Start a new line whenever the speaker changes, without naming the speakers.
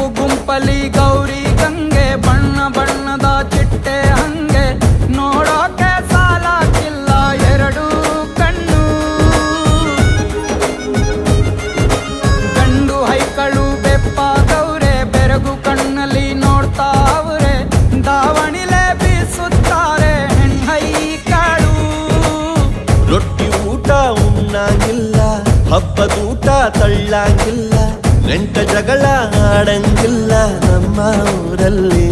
ಗುಂಪು ಗುಂಪಲಿ ಗೌರಿ ಗಂಗೆ, ಬಣ್ಣ ಬಣ್ಣದ ಚಿಟ್ಟೆ ಹಂಗೆ. ನೋಡೋಕೆ ಸಾಲಾಗಿಲ್ಲ ಎರಡು ಕಣ್ಣು. ಗಂಡು ಹೈಕಳು ಗೌರೆ, ಬೆರಗು ಕಣ್ಣಲ್ಲಿ ನೋಡ್ತಾವ್ರೆ ದಾವಣಿಲೆ ಬೀಸುತ್ತಾರೆ ಹೆಣ್ಣೈಕಳು.
ರೊಟ್ಟಿ ಊಟ ಉಣ್ಣಾಗಿಲ್ಲ ಹಬ್ಬದೂಟ ತಳ್ಳಂಗಿಲ್ಲ. ನೆಂಟ ಜಗಳ ಆಡಂಗಿಲ್ಲ ನಮ್ಮ ಊರಲ್ಲಿ